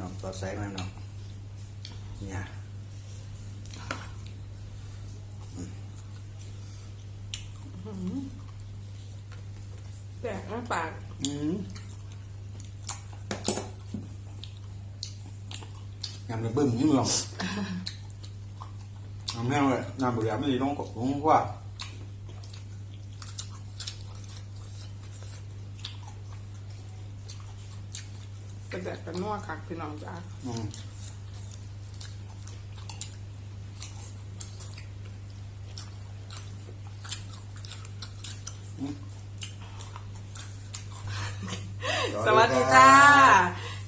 น้องตัวแสงนะน้องเนี่ยแตกน้ำปากอืมยำระบึ้มนี่มึงทำแน่เลยน้ำบุหรี่ไม่ดีต้องกดลงว่า กระแดกกระนัวคักพี่น้องจ้าอืมสวัสดีจ้า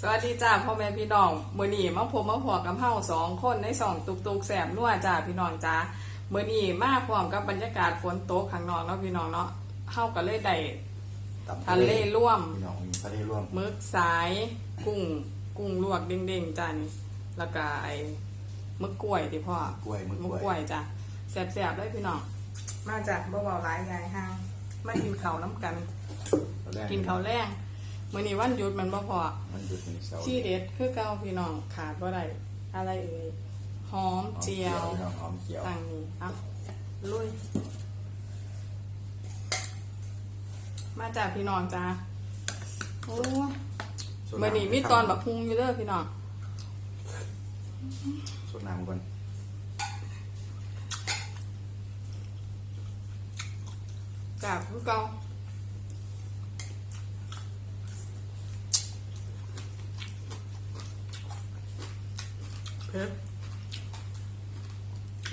สวัสดีจ้าพ่อแม่พี่น้องมื้อนี้มาพบมาพอกับเฮาสองคนในสองตุกตุกแสบนัวจ้าพี่น้องจ้ามื้อนี้มาพร้อมกับบรรยากาศฝนตกข้างนอกเนาะพี่น้องเนาะเฮาก็เลยได้ตำทะเลร่วมพี่น้องมี ทะเลร่วมหมึกสายกุ้งกุ้งลวกเด้งๆจ้านี่แล้วก็ไอ้หมึกกล้วยที่พ่อกล้วยมือหมึกกกล้ล้ววยยจ้ะแซ่บๆเลยพี่น้องมาจากบ่เบาหลายใหญ่ห้างมากินข้าวน้ำกันกินข้าวแรงมื้อนี้วันหยุดมันบ่พอ มันหยุดในเสาร์ที่เด็ดคือเก่าพี่น้องขาดบ่ได้อะไรเอ่ยหอมเจียวพี่น้องหอมเจียวตั้งนี้เอะลุย มาจากพี่น้องจ้า โอ้ยมื้อนี้มีตอนบักฮุงอยู่เด้อพี่น้องสดน้ำก่อนจากคือเก่าเผ็ด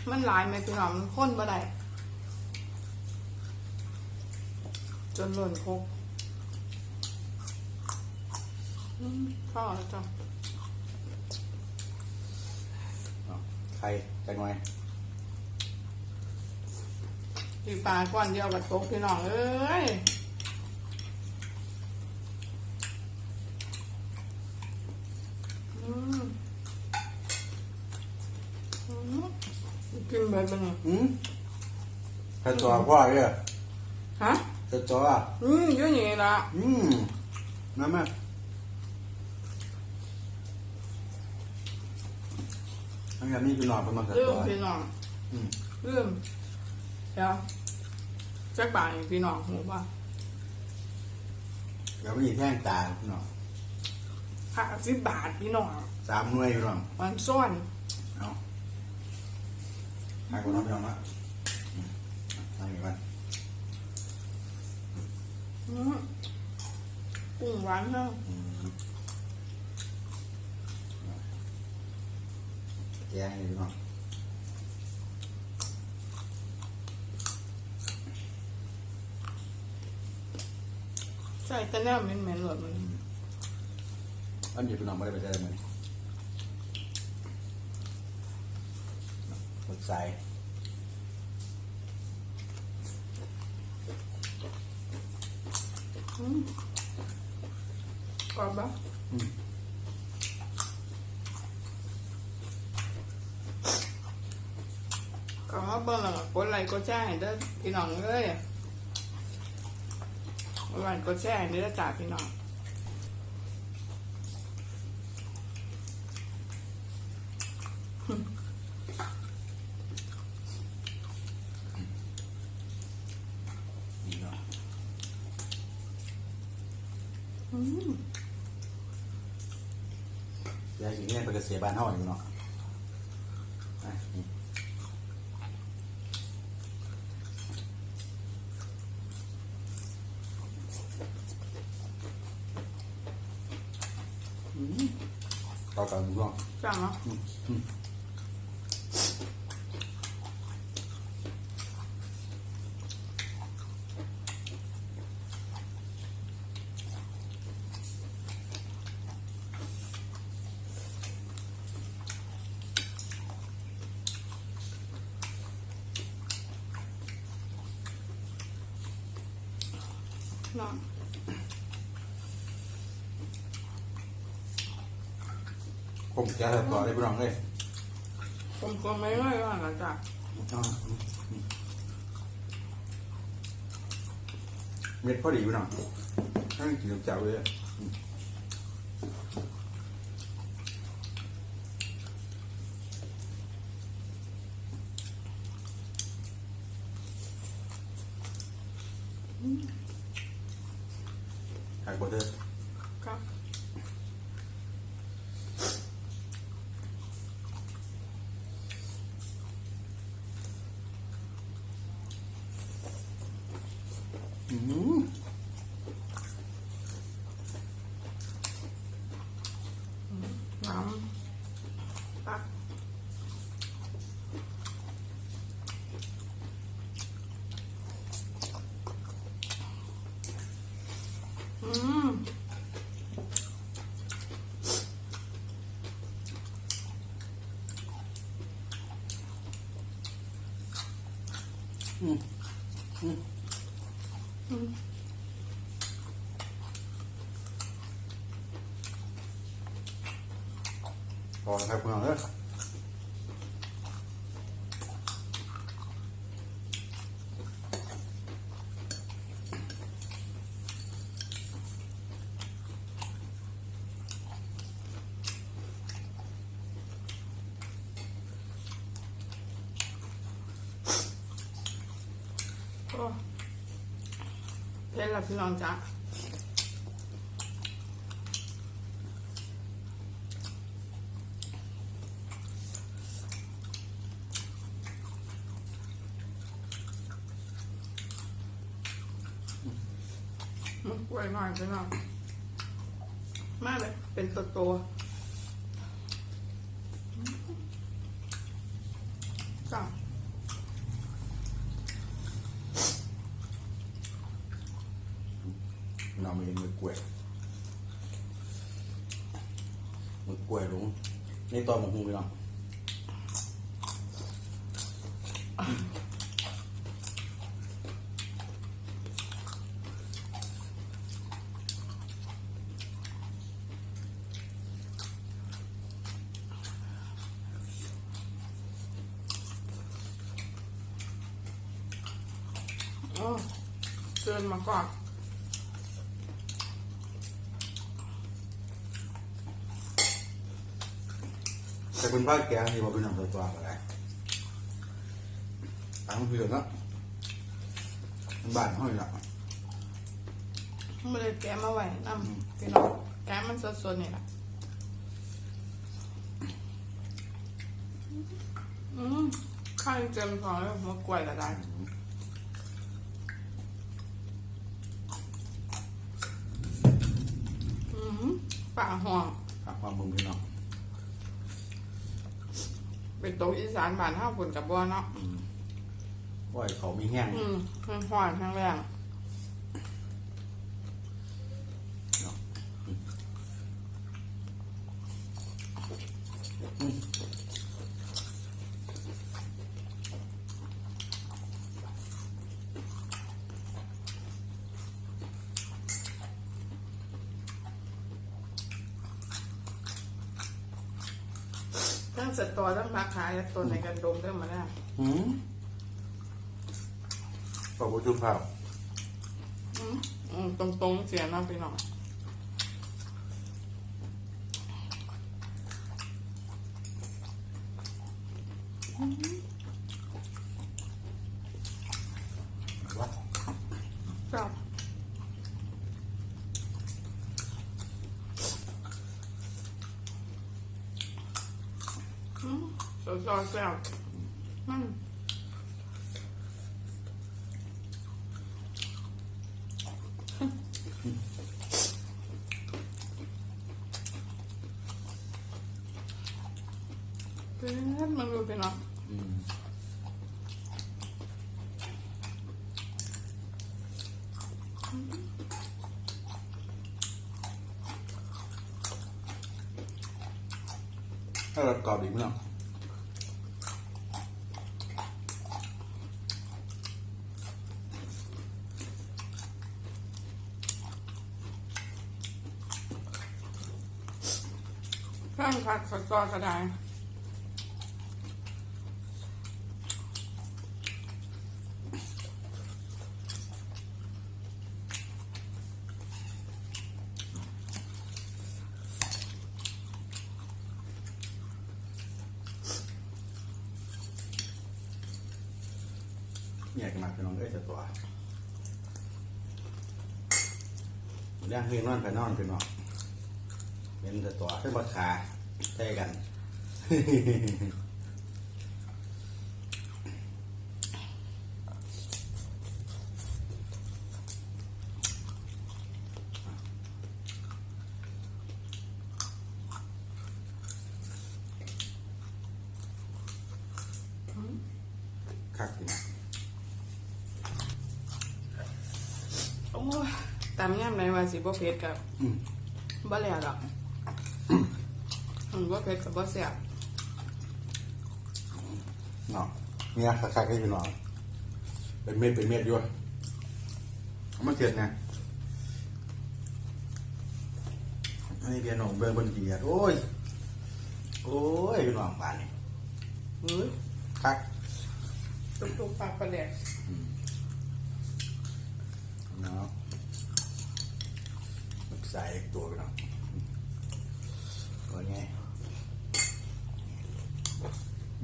มันหลายไหมพี่น้องมันข้นบ่ได้จนหล่นคกอืม ข้าวแล้วจ้ะเอาไข่จังหน่อยตีปลาก้อนเดียวกับโต๊ะพี่น้องเอ้ยอืมอืมกินเบิดเป็นไงอืมกระจอกว่าเนี่ยฮะกระจอกอะอืมเยอะอย่างนี้ละอืมมาม ทั้งอย่างนี้เป็นหลอดประมาณกระลืจมอกพี่น้องอืมลืมเดี๋ยวจักบาทพี่น้องหูป่ะเดี๋ยวมีแท่งตาพี่น้องห้าสิบบาทพี่น้องสามหน่วยพี่น้องมันซ่อนเอาให้คนน้องพี่น้องละอืมให้กันอืมกุ้งหวานเนาะ อืมแกงนี่พี่น้องใส่แต่แนวเหม็นๆหลดมันอันนี้พี่น้องไม่ ได้ไปเจอมันหมดใส่อืมกรอบปะ อื มก็มาเบิ่งแล้วก็กดไลค์กดแชร์ให้เด้อพี่น้องเอ้ยกดไลค์กดแชร์ให้เด้อจ้าพี่น้องนี่เนาะอืม ยายสิเนี่ยไปเกษตรบ้านเฮาอยู่เนาะอะนี่อืมต่อกันดูร่อง จ้าเนาะ อืมอืม เนาะผมจะให้ต่อได้พี่น้องเลยผมก็ไม่ง่ายว่านะจ้ะอ่าอืมอืมเม็ดพอดีพี่น้องให้กินกับเจ้าเลยอืม ไข่บดเด้อ ครับ อืม น้ำตักอืม อืมอืม อืม พอแล้วครับคุณน้องเด้อโอ้เพชรละพี่น้องจ๊ะ ล้วยหน่อยพี่น้องมากเลยเป็นตัวโตจ้าน้องมีมือกล้วยมือกล้วยลุงนี่ตอนหมกหูพี่น้องโอ้ เชิญมาก่อนแต่เป็นผ้าแกงที่ว่าเป็นหนังตัวตัวอะไรตั้งพี่เนาะมันบ้านห้อยละไม่ได้แกะมาไว้น้ำพี่น้องแกะมันสดๆนี่แหละอืมข้าวเจมพอแล้วมากล้วยก็ได้อืม ป่าห่วงครับความมึงพี่น้องเป็นโต๊ะอีสานบ้านห้าฝนกับบัวเนาะว่าให้เขามีแห้ง อืมทั้งหวานทั้งแรง สตอทั้งผักขายและตัวในกันดมได้มาแล้วหืมขอบคุณจุ๊บครับอืมอืมตรงตรงๆเสียน้ำไปหน่อยว่า ครับอืม สดๆแซ่บอืมเป็นมันดูเป็นเนาะอืมถ้าเรากรอบดีมั้ยเนาะเครื่อง ผัดสตอก็ได้เนี่ยกมาพี่น้องเอ้ยจะตัวย่างเพียนอนไปนอนไปนอนเป็นแต่ตัวเป็นบักขา ใช่กัน คักจริงโอ้ยตามย่ำในวันสิบ่เผ็ดกับอืม บ่แล้วดอก อืมบ่เผ็ดกับบ่แซ่บเนาะเนี่ยคักๆให้พี่น้องเป็นเม็ดเป็นเม็ดอยู่เอามันเสร็จนะให้เบียร์หนองเบิ่งบนเดียดโอ้ย โอ้ยพี่น้องบ้านนี่เฮ้ยคักตุกๆปากประแดกเนาะใส่ตัวพี่น้องตัวไงอืมพี่น้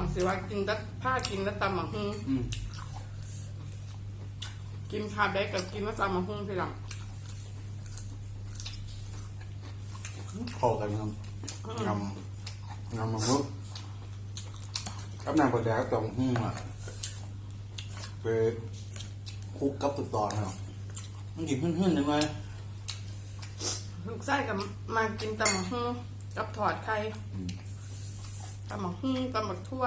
อง สิว่ากินแต่ผ้ากินแล้วตำหมักฮุ้งอืมกินคาเบกกับกินแล้วตำหมักฮุ้งพี่หลังเข้ากันครับงำงำมันมุกกับนางประแดกตรงหื้มอะไปคลุกกับตุกตอนเนาะมันกินหื้นๆได้ไหมลูกไส้กับมากินตำหมักฮุ้งกับถอดไข่ อืม ตำหมักฮุ้งตำหมักทั่ว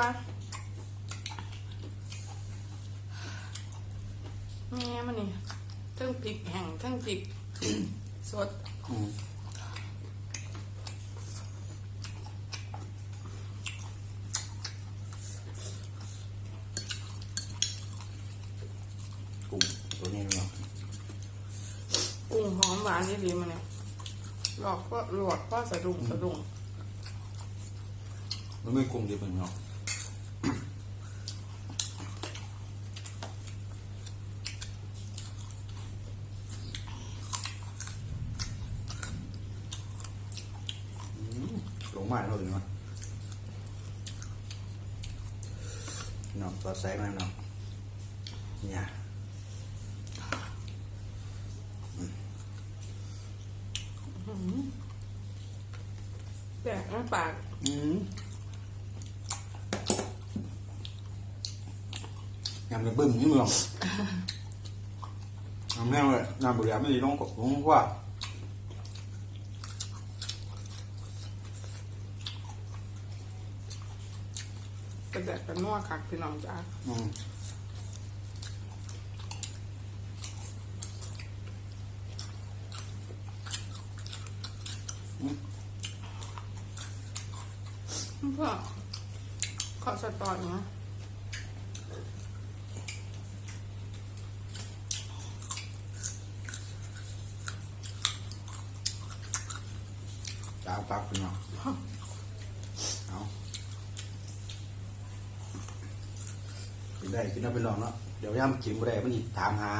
แม่มันนี่เทั้งพริกแห้งเทั้งพริก สดอืมกุ้งตัวนี้เนาะกุ้งหอมหวานนี่ดีมันเนี่ยหลอกก็หลวกก็สะดุ้งสะดุ้ง มันไม่กุ้งดีเป็นเนาะอืมลงมาแล้วเลยเนาะเนาะตัวแสงนั่นเนาะเนี่ยแดกในปาก อืม ยำเลยบึ้มนี่มึงทำแน่เลยน้ำบุหรี่ไม่ดีต้องกดลงว่ากระแดกกระนัวคักพี่น้องจ้าอืมเพื่อขอสตอนนะาปักพี่น้องเอากินได้กินได้ไปลองเนาะเดี๋ยวย่ำกินไม่ได้มันอีถามหา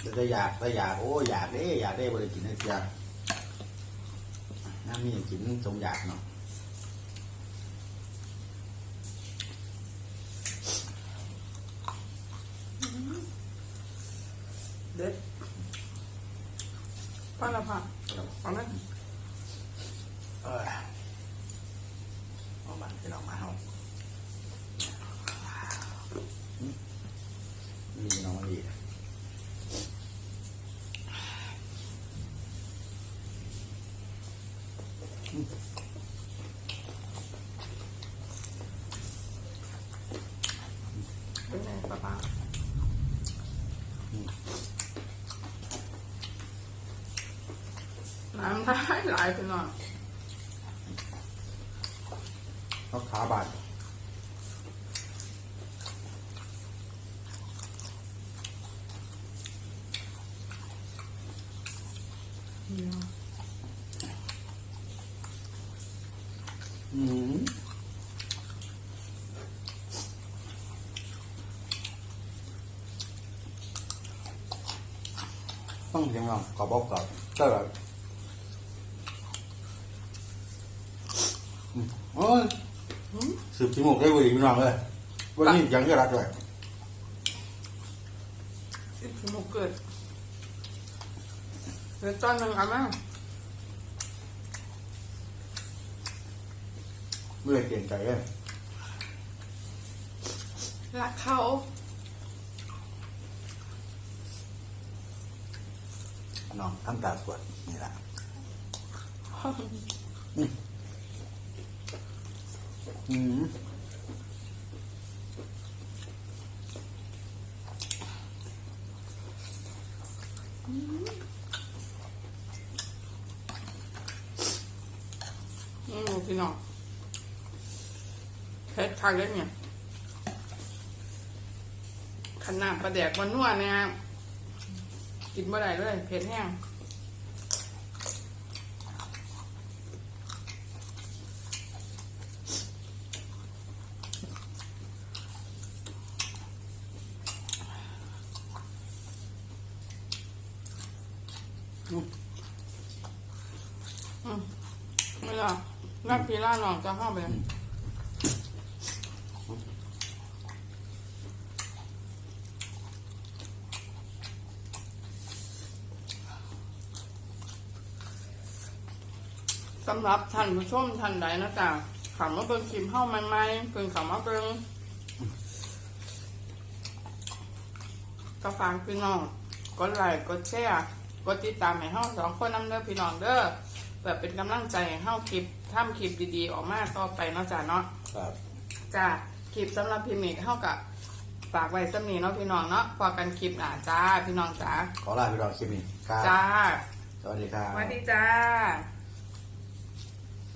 เดี๋ยวจะอยากถ้าอยากโอ้อยากเด้อยากได้บริกินได้จ้ะน้ำมีกินสมอยากเนาะเด็ดป้าละผ่าเอาไหม เออเอามันพี่น้องมาเอาอืมนี่น้องมันดี เป็นไงป้าป้าน้ำได้ห ลายพี่น้องเขาขาบาดอืมต้องยังไงกรอบกรอบก็แบบอืมโอ้ย สืบชิมกได้เว้ยพี่น้องเลยวันนี้ยังก็รักเลยสิบหกเกิดเดี๋ยวตอนหนึ่งเอามาไม่เลยเปลี่ยนใจเลยรักเขาน้องทำตาสวดนี่แหละ อืมอืมพี่น้องเผ็ดคักเลยเนี่ยขนาดปลาแดกมันนัวเนี่ยกินเมื่อไหร่เลยเผ็ดแห้ง ไม่ล่ะนั กพีล่าหนองจะเข้าไปสำหรับท่านผู้ชมท่านใดนะจ๊ะขำมาเบิ่งคลิปเข้าใหม่ๆเพิ่งขำมาเบิ่งก็ฝากพี่น้องกดไลค์กดแชร์กดติดตามให้เฮาสองคนนำเด้อพี่น้องเด้อเพื่อเป็นกำลังใจให้เฮาคลิป ทำคลิปดีๆ ออกมาต่อไปเนาะจ้ะเนาะครับจ้าคลิปสำหรับพิมพ์นี้เฮากับฝากไว้สำนีเนาะพี่น้องเนาะพอกันคลิปหน้าจ้าพี่น้องจ้าขอลาพี่น้องคลิปนี้ครับจ้าสวัสดีครับสวัสดีจ้า